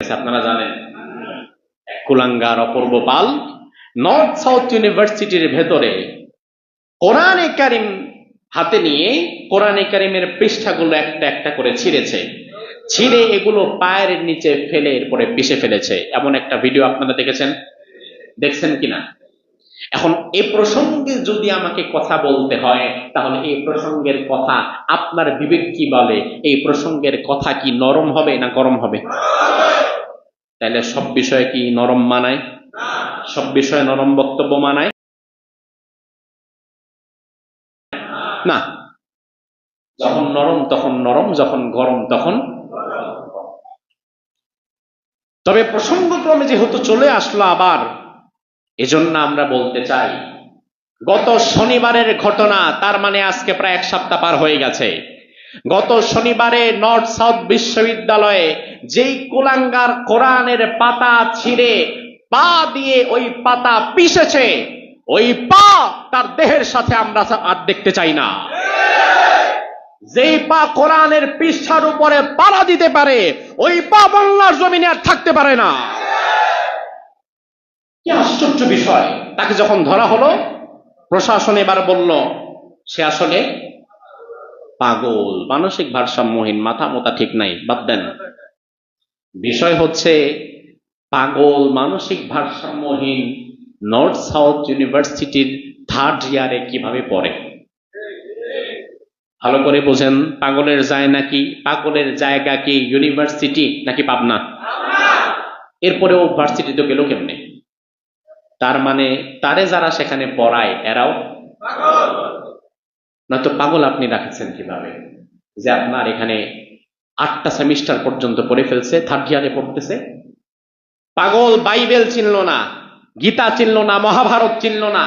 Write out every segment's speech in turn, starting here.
আপনারা জানেন। কুলাঙ্গার অপূর্ব পাল নর্থ সাউথ ইউনিভার্সিটির ভেতরে কোরআনে কারিম হাতে নিয়ে কোরআনে কারিমের পৃষ্ঠাগুলো একটা একটা করে ছিঁড়েছে। ছিঁড়ে এগুলো পায়ের নিচে ফেলে এরপরে পিষে ফেলেছে। এমন একটা ভিডিও আপনারা দেখেছেন? দেখছেন কিনা এখন এ প্রসঙ্গে যদি আমাকে কথা বলতে হয়, তাহলে এই প্রসঙ্গের কথা আপনার বিবেক কি বলে? এই প্রসঙ্গের কথা কি নরম হবে না গরম হবে? তাহলে সব বিষয়ে কি নরম মানায়? সব বিষয়ে নরম বক্তব্য মানায়? না। যখন নরম তখন নরম, যখন গরম তখন তবে প্রসঙ্গক্রমে যেহেতু চলে আসলো আবার, এজন্য আমরা বলতে চাই, গত শনিবারের ঘটনা, তার মানে আজকে প্রায় এক সপ্তাহ পার হয়ে গেছে। গত শনিবারে নর্থ সাউথ বিশ্ববিদ্যালয়ে যেই কুলাঙ্গার কোরআনের পাতা ছিঁড়ে পা দিয়ে ওই পাতা পিষেছে, ওই পা তার দেহের সাথে আমরা আর দেখতে চাই না। যেই পা কোরআনের পৃষ্ঠার উপরে পাড়া দিতে পারে, ওই পা বাংলার জমিনে আর থাকতে পারে না। কি আশ্চর্য বিষয়, তাকে যখন ধরা হলো, প্রশাসন এবার বলল, সে আসলে পাগল, মানসিক ভারসাম্যহীন, মাথা মোতা ঠিক নাই, বাদ দেন। বিষয় হচ্ছে, পাগল, মানসিক ভারসাম্যহীন নর্থ সাউথ ইউনিভার্সিটির থার্ড ইয়ারে কীভাবে পড়ে? ভালো করে বোঝেন, পাগলের যায় নাকি, পাগলের জায়গা কি ইউনিভার্সিটি নাকি পাবনা? এরপরেও ভার্সিটিতে গেল কেমনে? তার মানে তারে যারা সেখানে পড়ায়, এরাও নয়তো পাগল আপনি রাখেছেন কীভাবে? যে আপনার এখানে আটটা সেমিস্টার পর্যন্ত পড়ে ফেলছে থার্ড ইয়ারে পড়তেছে। পাগল বাইবেল চিনল না, গীতা চিনল না, মহাভারত চিনল না।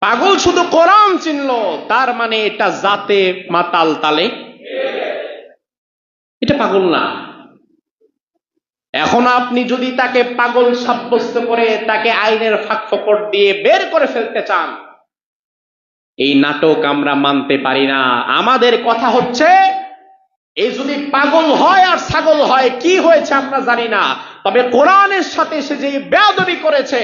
পাগল শুধু কোরআন চিনল, তার মানে এটা জাতে মাতাল তালে। এটা পাগল না। এখন আপনি যদি তাকে পাগল সাব্যস্ত করে তাকে আইনের ফাঁক ফকর দিয়ে বের করে ফেলতে চান এই নাটক আমরা মানতে পারি না। আমাদের কথা হচ্ছে এই যদি পাগল হয় আর ছাগল হয়, কি হয়েছে আমরা জানি না। তবে কোরআনের সাথে সে যে বেয়াদবি করেছে,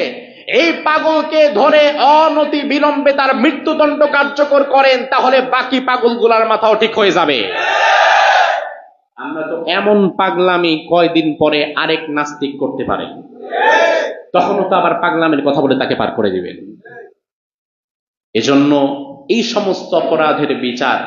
এই পাগলকে ধরে অনতি বিলম্বে তার মৃত্যুদণ্ড কার্যকর করেন, তাহলে বাকি পাগলগুলার মাথাও ঠিক হয়ে যাবে। আমরা তো এমন পাগলামি কয়দিন পরে আরেক নাস্তিক করতে পারে। তখনও তো আবার পাগলামের কথা বলে তাকে পার করে দিবেন। এজন্য এই সমস্ত অপরাধের বিচার